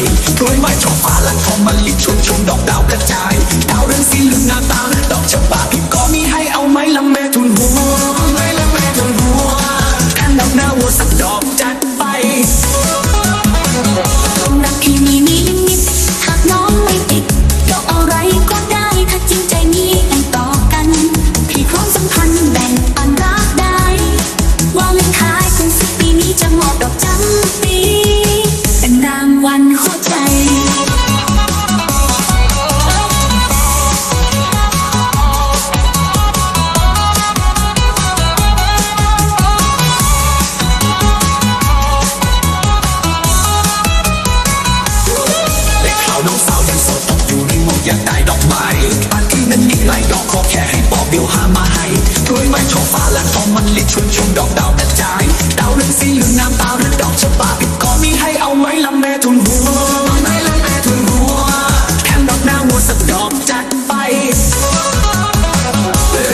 ดี๋ยวหามาให้กล้วยไม้ชมฟ้าหลังทองมะลิชวนชมดอกดาวกระจายดาวเรืองสีเหลืองหน้าตาดอกชะบาพิมก็มีให้เอาไหมละแม่ทุนหัวไหมละแม่ทุนหัวแทนดอกหน้าวัวสักดอกจัดไปรักที่มีมีลิมิตหากน้องไม่ติดดอกอะไรก็ได้ถ้าจริงใจมีให้ต่อกันพี่พร้อมสัมพันธ์แบ่งปัน ดี๋ยวหามาให้กล้วยไม้ชมฟ้าหลังทองมันลิชวนชมดอกดาวกระจายดาวเรืองสีเหลืองน้ำตาหรือดอกชะบาพิมก็มีให้เอาไหมละแม่ทุนหัวไหมละแม่ทุนหัวแถมดอกหน้าวัวสักดอกจัดไป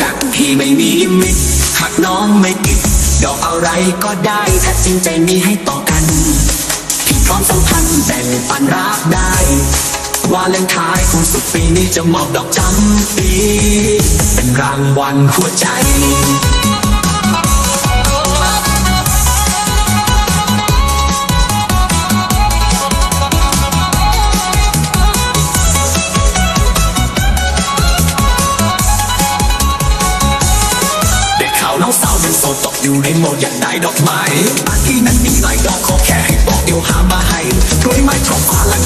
รักพี่ไม่มีลิมิตหากน้องไม่ติดดอกอะไรก็ได้ถ้าจริงใจมีให้ต่อกันพี่พร้อมสัมพันธ์แบ่งปันรักได้ วาเลนไทน์ของสุดปีนี้จะมอบดอกจำปี เป็นรางวัลหัวใจได้ข่าวน้องสาวยังโสดตกอยู่ในโหมดอยากได้ดอกไม้อันที่นั้นมีหลายดอกขอแค่ให้บอกเดี๋ยวหามาให้กล้วยไม้ทองฟ้าหลัง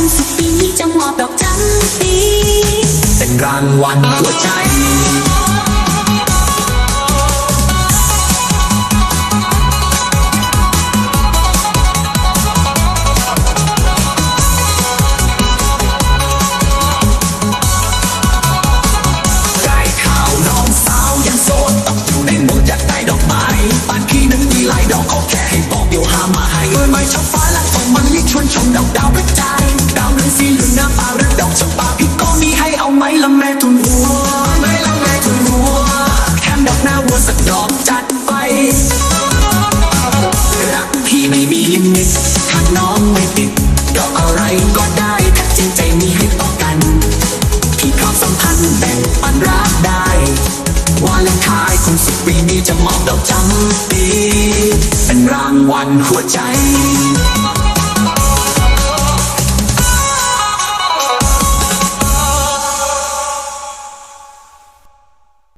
คงสิบปีนี้จะมอบดอกจำปีเป็นรางวัลหัวใจ สักดอกจัดไป รักพี่ไม่มีลิมิตหากน้องไม่ติดดอกอะไรก็ได้ถ้าจริงใจมีให้ต่อกัน พี่พร้อมสัมพันธ์แบ่งปันรักได้วาเลนไทน์คงสุดปีนี้จะมอบดอกจำปีเป็นรางวัลหัวใจ